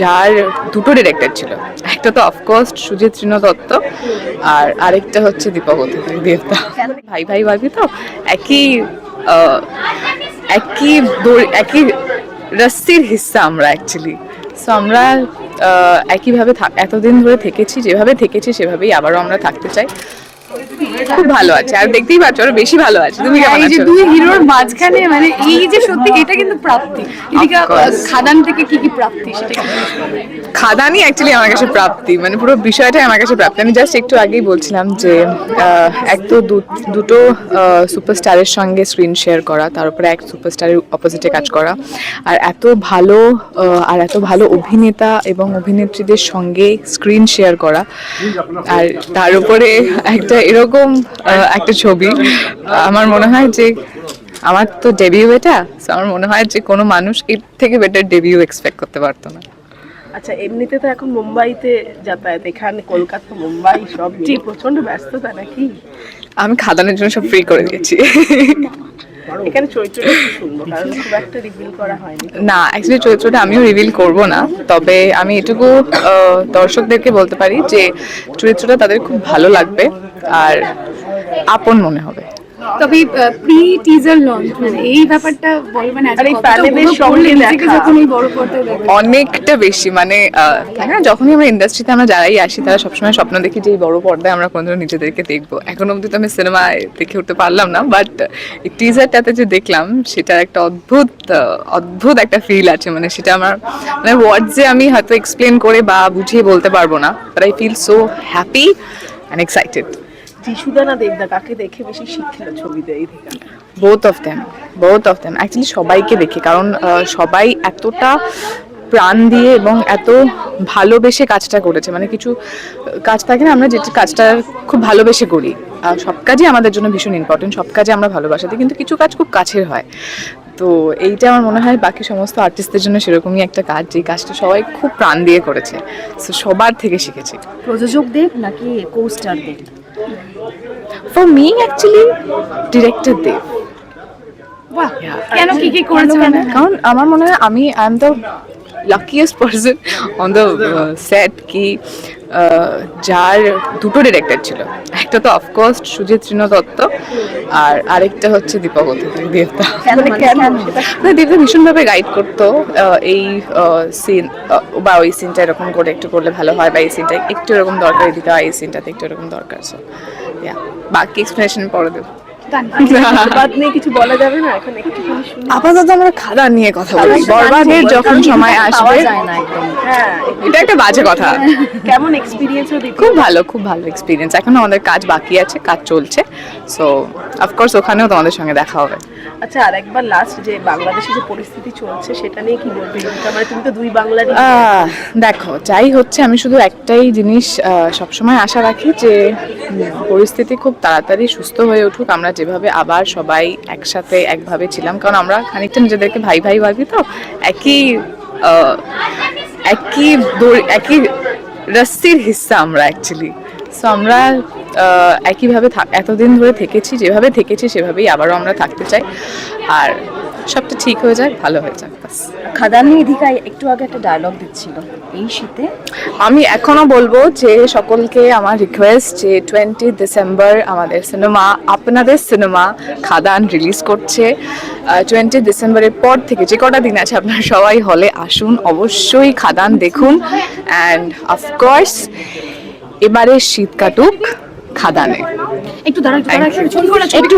যার দুটো ডিরেক্টর ছিল। একটা তো অফকোর্স সুজিত তৃণ দত্ত আর আরেকটা হচ্ছে দীপক দেবতা ভাই ভাই ভাবি তো, একই একই একই রস্সির হিস্সা আমরা অ্যাকচুয়ালি সো আমরা একইভাবে এতদিন ধরে থেকেছি, যেভাবে থেকেছি সেভাবেই আবারও আমরা থাকতে চাই। খুব ভালো আছে। আর দেখতেই পাচ্ছ আরও বেশি ভালো আছে। তুমি কেমন এই যে দুই হিরোর মাঝখানে মানে এই যে সত্যি এটা কিন্তু প্রাপ্তি। এদিকে খাদান থেকে কি কি প্রাপ্তি সেটা কি খাদানই অ্যাকচুয়ালি আমার কাছে প্রাপ্তি মানে পুরো বিষয়টাই আমার কাছে প্রাপ্তি। আমি জাস্ট একটু আগেই বলছিলাম যে এক তো দুটো সুপারস্টারের সঙ্গে স্ক্রিন শেয়ার করা, তার উপরে এক সুপারস্টারের অপোজিটে কাজ করা। আর এত ভালো আর এত ভালো অভিনেতা এবং অভিনেত্রীদের সঙ্গে স্ক্রিন শেয়ার করা, আর তার উপরে একটা এরকম একটা ছবি। আমার মনে হয় যে, আমার তো ডেবিউ এটা আমার মনে হয় যে কোনো মানুষ এর থেকে বেটার ডেবিউ এক্সপেক্ট করতে পারতো না। আচ্ছা এমনিতে তো এখন মুম্বাইতে যাতায়াত এখানে কলকাতা মুম্বাই সব মিলিয়ে প্রচণ্ড ব্যস্ততা নাকি? আমি খাদানের জন্য সব ফ্রি করে দিয়েছি। এখানে চরিত্রটা শুনব কারণ খুব একটা রিভিল করা হয়নি। না অ্যাকচুয়ালি চরিত্রটা আমিও রিভিল করব না তবে আমি এটুকু দর্শকদেরকে বলতে পারি যে চরিত্রটা তাদের খুব ভালো লাগবে আর আপন মনে হবে। তবে প্রি টিজার লঞ্চ মানে এই ব্যাপারটা বলবেন আর এই প্যানেলের সঙ্গে দেখা। বড় পর্দায় অনেকটা বেশি মানে থাকে না? যখনই আমরা ইন্ডাস্ট্রিতে আমরা যারাই আসি তারা সবসময় স্বপ্ন দেখি যে এই বড় পর্দায় আমরা কোনোদিন নিজেদেরকে দেখব। এখন অবধি তো আমি সিনেমায় দেখে উঠতে পারলাম না বাট টিজারটাতে যে দেখলাম সেটার একটা অদ্ভুত অদ্ভুত একটা ফিল আছে। মানে সেটা আমার মানে ওয়ার্ডসে আমি হয়তো এক্সপ্লেন করে বা বুঝিয়ে বলতে পারব না but I feel so happy and excited যিশুদা না দেবদা কাকে দেখে বেশি শিখছিল ছবিতে এই থেকে। Both of them both of them actually সবাইকে দেখে কারণ সবাই এতটা প্রাণ দিয়ে এবং এত ভালোবেসে কাজটা করেছে। মানে কিছু কাজ থাকে না আমরা যে কাজটা খুব ভালোবেসে করি। আর সব কাজই আমাদের জন্য ভীষণ ইম্পর্টেন্ট সব কাজে আমরা ভালোবাসা দিই কিন্তু কিছু কাজ খুব কাছের হয়। তো এইটা আমার মনে হয় বাকি সমস্ত আর্টিস্টদের জন্য সেরকমই একটা কাজ যে কাজটা সবাই খুব প্রাণ দিয়ে করেছে। সো সবার থেকে শিখেছি। প্রযোজক দেব নাকি co star Dev for me actually director Dev বাহ কেন কি কি করেছে মানে? কারণ আমার মনে হয় আমি I am the luckiest person on the set কি আহ, যার দুটো ডিরেক্টর ছিল। একটা তো অফকোর্স সুজিত তৃণ দত্ত আর আরেকটা হচ্ছে দীপক অতিথি দেবতা মানে মানে দেবতা ভীষণভাবে গাইড করতো এই সিন বা ওই সিনটা এরকম করে একটু করলে ভালো হয় বা এই সিনটা একটু এরকম দরকার এদিকে হয়, এই সিনটাতে একটু এরকম দরকার সো বাকি এক্সপ্লেনেশন পরে দেবো। নিয়ে কিছু বলা যাবে না? এখন আপাতত আমরা খাদান নিয়ে কথা বলি বরবাদের যখন সময় আসবে হ্যাঁ এটা একটা বাজে কথা। কেমন এক্সপিরিয়েন্সও দিতে খুব ভালো খুব ভালো এক্সপিরিয়েন্স এখনও আমাদের কাজ বাকি আছে কাজ চলছে। সো অফকোর্স ওখানেও তোমাদের সঙ্গে দেখা হবে। আচ্ছা আর একবার লাস্ট যে বাংলাদেশে যে পরিস্থিতি চলছে সেটা নিয়ে কি বলবে? মানে তুমি তো দুই আহ, দেখো যাই হচ্ছে আমি শুধু একটাই জিনিস সবসময় আশা রাখি যে পরিস্থিতি খুব তাড়াতাড়ি সুস্থ হয়ে উঠুক। আমরা যেভাবে আবার সবাই একসাথে একভাবে ছিলাম, কারণ আমরা খানিকটা নিজেদেরকে ভাই ভাই ভাবি তো, একই একই একই রস্তির হিস্সা আমরা অ্যাকচুয়ালি সো আমরা একইভাবে এতদিন ধরে থেকেছি, যেভাবে থেকেছি সেভাবেই আবারও আমরা থাকতে চাই। আর সবটা ঠিক হয়ে যায় ভালো হয়ে যাক বাস। খাদান নিধিকা একটু আগে একটা ডায়লগ দিচ্ছিল। এই শীতে? আমি এখনও বলব যে সকলকে আমার রিকোয়েস্ট যে টোয়েন্টি ডিসেম্বর আমাদের সিনেমা আপনাদের সিনেমা খাদান রিলিজ করছে। টোয়েন্টি ডিসেম্বরের পর থেকে যে কটা দিন আছে আপনারা সবাই হলে আসুন অবশ্যই খাদান দেখুন। অ্যান্ড অফকোর্স এবারে শীত কাটুক খাদানে। একটু দাঁড়া একটু